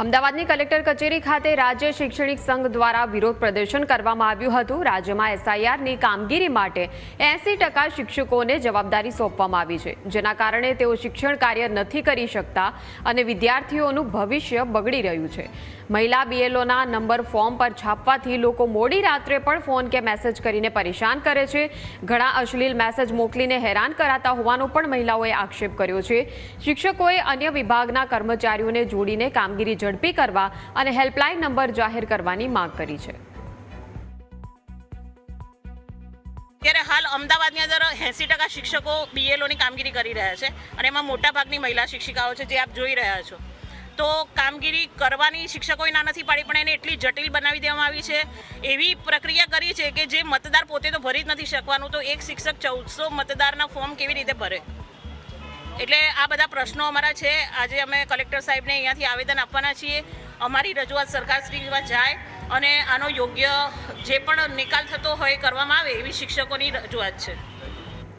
અમદાવાદની કલેક્ટર કચેરી ખાતે રાજ્ય શૈક્ષણિક સંઘ દ્વારા વિરોધ પ્રદર્શન કરવામાં આવ્યું હતું. રાજ્યમાં એસઆઈઆરની કામગીરી માટે એંસી શિક્ષકોને જવાબદારી સોંપવામાં આવી છે. જેના કારણે તેઓ શિક્ષણ કાર્ય નથી કરી શકતા અને વિદ્યાર્થીઓનું ભવિષ્ય બગડી રહ્યું છે. મહિલા બીએલઓના નંબર ફોર્મ પર છાપવાથી લોકો મોડી રાત્રે પણ ફોન કે મેસેજ કરીને પરેશાન કરે છે. ઘણા અશ્લીલ મેસેજ મોકલીને હેરાન કરાતા હોવાનો પણ મહિલાઓએ આક્ષેપ કર્યો છે. શિક્ષકોએ અન્ય વિભાગના કર્મચારીઓને જોડીને કામગીરી ઝડપી કરવા અને હેલ્પલાઇન નંબર જાહેર કરવાની માંગ કરી છે. ત્યારે હાલ અમદાવાદની અંદર એંસી ટકા શિક્ષકો બીએલઓની કામગીરી કરી રહ્યા છે અને એમાં મોટાભાગની મહિલા શિક્ષિકાઓ છે જે આપ જોઈ રહ્યા છો. તો કામગીરી કરવાની શિક્ષકોએ ના નથી પાડી પણ એને એટલી જટિલ બનાવી દેવામાં આવી છે. એવી પ્રક્રિયા કરી છે કે જે મતદાર પોતે તો ભરી જ નથી શકવાનું. તો એક શિક્ષક ચૌદસો મતદારના ફોર્મ કેવી રીતે ભરે? એટલે આ બધા પ્રશ્નો અમારા છે. આજે અમે કલેક્ટર સાહેબને અહીંયાથી આવેદન આપવાના છીએ. અમારી રજૂઆત સરકારશ્રીમાં જાય અને આનો યોગ્ય જે પણ નિકાલ થતો હોય કરવામાં આવે એવી શિક્ષકોની રજૂઆત છે.